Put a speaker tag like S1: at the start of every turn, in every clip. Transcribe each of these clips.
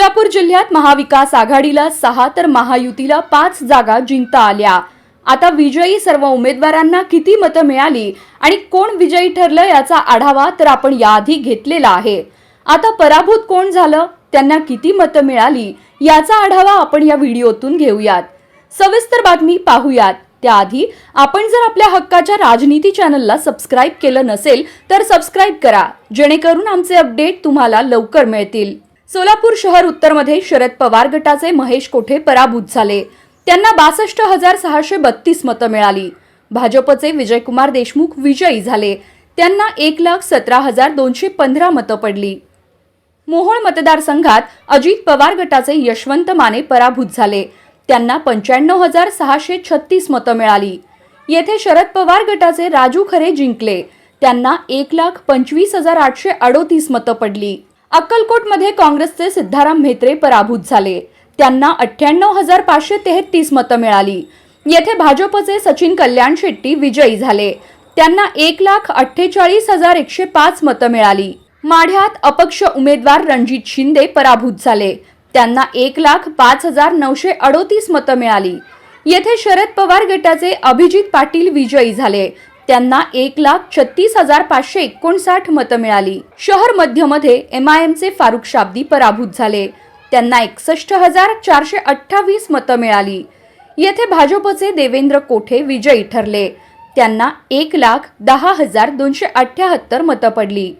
S1: सोलापूर जिल्ह्यात महाविकास आघाडीला सहा तर महायुतीला पाच जागा जिंकता आल्या. आता विजयी सर्व उमेदवारांना किती मतं मिळाली आणि कोण विजयी ठरलं याचा आढावा तर आपण याआधी घेतलेला आहे. आता पराभूत कोण झालं त्यांना किती मतं मिळाली याचा आढावा आपण या व्हिडिओतून घेऊयात. सविस्तर बातमी पाहूयात. त्याआधी आपण जर आपल्या हक्काच्या राजनीती चॅनलला सबस्क्राईब केलं नसेल तर सबस्क्राईब करा जेणेकरून आमचे अपडेट तुम्हाला लवकर मिळतील. सोलापूर शहर उत्तरमध्ये शरद पवार गटाचे महेश कोठे पराभूत झाले? त्यांना बासष्ट हजार सहाशे बत्तीस मतं मिळाली. भाजपचे विजयकुमार देशमुख विजयी झाले. त्यांना एक लाख सतरा हजार दोनशे पंधरा मतं पडली. मोहोळ मतदारसंघात अजित पवार गटाचे यशवंत माने पराभूत झाले. त्यांना पंच्याण्णव हजार सहाशे छत्तीस मतं मिळाली. येथे शरद पवार गटाचे राजू खरे जिंकले. त्यांना एक लाख पंचवीस हजार आठशे अडोतीस मतं पडली. अक्कलकोटमध्ये काँग्रेसचे सिद्धाराम म्हेत्रे पराभूत झाले. त्यांना अठ्ठ्याण्णव हजार पाचशे तेहतीस मतं मिळाली. येथे भाजपचे सचिन कल्याण शेट्टी विजयी झाले. त्यांना एक लाख अठ्ठेचाळीस हजार एकशे पाच मतं मिळाली. माढ्यात अपक्ष उमेदवार रणजित शिंदे पराभूत झाले. त्यांना एक लाख पाच हजार नऊशे अडोतीस मतं मिळाली. येथे शरद पवार गटाचे अभिजित पाटील विजयी झाले. त्यांना एक लाख छत्तीस हजार पाचशे एकोणसाठ मतं मिळाली. शहर मध्यमध्ये एम आय एमचे फारुख शाब्दी पराभूत झाले. त्यांना एकसष्ट हजार चारशे अठ्ठावीस मतं मिळाली. येथे भाजपचे देवेंद्र कोठे विजयी ठरले? त्यांना एक लाख दहा हजार दोनशे अठ्ठ्याहत्तर मतं पडली.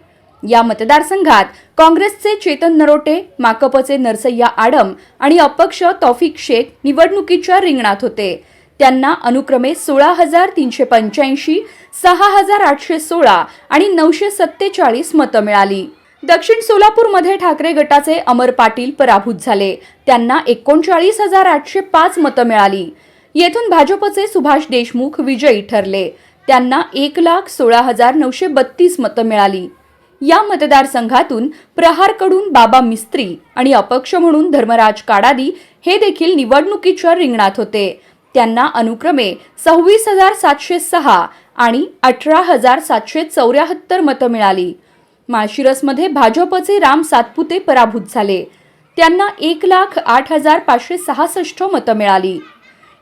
S1: या मतदारसंघात काँग्रेसचे चेतन नरोटे माकपचे नरसय्या आडम आणि अपक्ष तौफिक शेख निवडणुकीच्या रिंगणात होते. त्यांना अनुक्रमे सोळा हजार तीनशे पंच्याऐंशी सहा हजार आठशे सोळा आणि नऊशे सत्तेचाळीस मतं मिळाली. दक्षिण सोलापूरमध्ये ठाकरे गटाचे अमर पाटील पराभूत झाले. त्यांना एकोणचाळीस हजार आठशे पाच मतं मिळाली. येथून भाजपचे सुभाष देशमुख विजयी ठरले. त्यांना एक लाख सोळा हजार नऊशे बत्तीस मतं मिळाली. या मतदारसंघातून प्रहारकडून बाबा मिस्त्री आणि अपक्ष म्हणून धर्मराज काडादी हे देखील निवडणुकीच्या रिंगणात होते. त्यांना अनुक्रमे सव्वीस हजार सातशे सहा आणि अठरा हजार सातशे चौऱ्याहत्तर मतं मिळाली. माळशिरसमध्ये भाजपचे राम सातपुते पराभूत झाले. त्यांना एक लाख आठ हजार पाचशे सहासष्ट मतं मिळाली.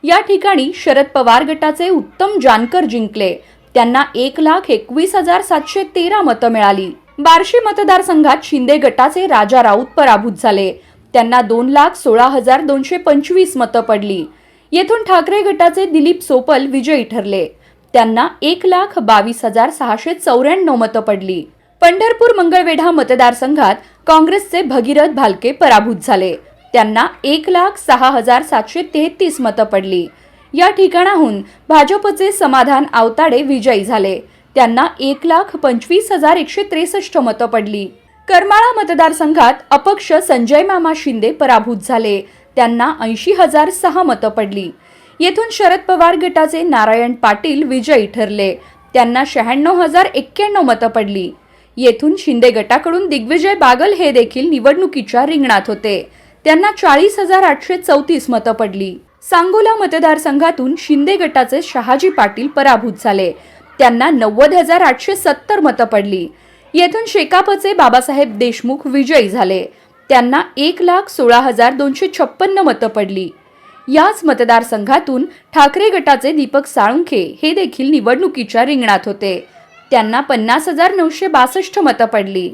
S1: या ठिकाणी शरद पवार गटाचे उत्तम जानकर जिंकले. त्यांना एक लाख एकवीस हजार सातशे तेरा मतं मिळाली. बार्शी मतदारसंघात शिंदे गटाचे राजा राऊत पराभूत झाले. त्यांना दोन लाख सोळा हजार दोनशे पंचवीस मतं पडली. येथून ठाकरे गटाचे दिलीप सोपल विजयी ठरले. त्यांना एक लाख बावीस हजार सहाशे चौऱ्याण्णव मतं पडली. पंढरपूर मंगळवेढा मतदारसंघात काँग्रेसचे भगीरथ भालके पराभूत झाले. त्यांना एक लाख सहा हजार सातशे तेहतीस मतं पडली. या ठिकाणाहून भाजपचे समाधान आवताडे विजयी झाले. त्यांना एक लाख पंचवीस हजार एकशे त्रेसष्ट मतं पडली. करमाळा मतदारसंघात अपक्ष संजय मामा शिंदे पराभूत झाले. त्यांना ऐंशी हजार सहा मतं पडली. येथून शरद पवार गटाचे नारायण पाटील विजयी ठरले. त्यांना शहाण्णव हजार एक्क्याण्णव मतं पडली. येथून शिंदे गटाकडून दिग्विजय बागल हे देखील निवडणुकीच्या रिंगणात होते. त्यांना चाळीस हजार आठशे चौतीस मतं पडली. सांगोला मतदारसंघातून शिंदे गटाचे शहाजी पाटील पराभूत झाले. त्यांना नव्वद हजार आठशे सत्तर मतं पडली. येथून शेकापचे बाबासाहेब देशमुख विजयी झाले. त्यांना एक लाख सोळा हजार दोनशे छप्पन्न मतं पडली. याच मतदारसंघातून ठाकरे गटाचे दीपक साळुंखे हे देखील निवडणुकीच्या रिंगणात होते. त्यांना पन्नास हजार नऊशे बासष्ट मतं पडली.